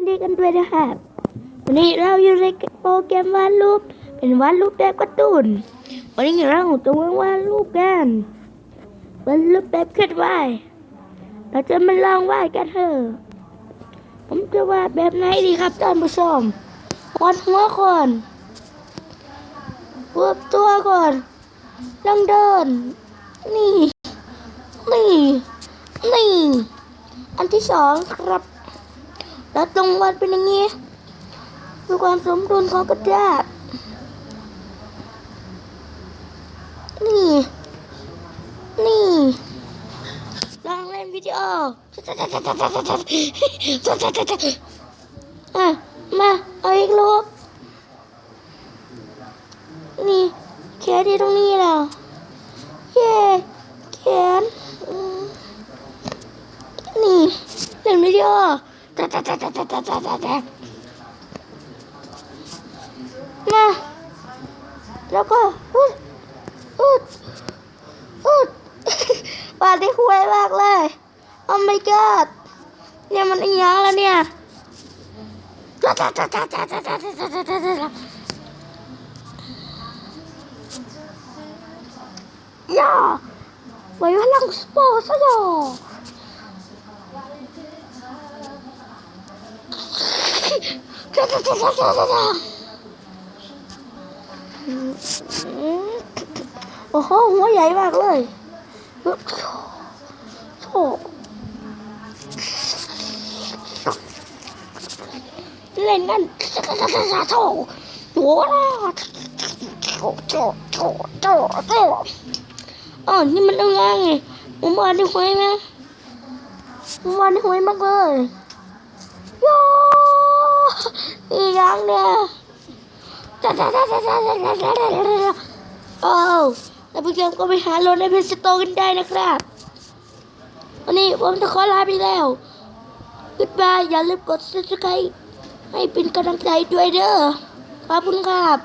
วันนี้กันด้วยนะครับ วันนี้เราอยู่ในโปรแกรมวาดรูป เป็นวาดรูปแบบการ์ตูน วันนี้เราจะมาวาดรูปกันวาดรูปแบบเคลื่อนไหวเราจะมาลองวาดกันเถอะผมจะวาดแบบไหนดีครับท่านผู้ชมวาดหัวก่อนรวบตัวก่อนลองเดิน นี่ นี่ นี่ อันที่สองครับ แล้วตรงวัดเป็นอย่างนี้ดูความสมดุลของกระดาษนี่ นี่ลองเล่นวิดีโออะมาเอาอีกลูกนี่แขนที่ตรงนี้แล้วเย้แขนนี่เล่นวิดีโอ มาแล้วก็อุดอุดอุดวาดได้ห่วยมากเลยโอ้ my god เนี่ยมันอีหยังแล้วเนี่ โอ้โหหัวใหญ่มากเลยโถเล่นกันโถโถโถโถโถโถโถอ๋อนี่มันยังไงผมวาดได้หวยไหมผมวาดได้หวยมากเลยโย่ อีกอย่างเนี่ยโอ้แล้วพี่เกมก็ไปหาโลดในเพจสโตกันได้นะครับ วันนี้ผมจะขอลาไปแล้ว Goodbye อย่าลืมกด subscribe ให้เป็นกำลังใจด้วยเด้อขอบคุณครับ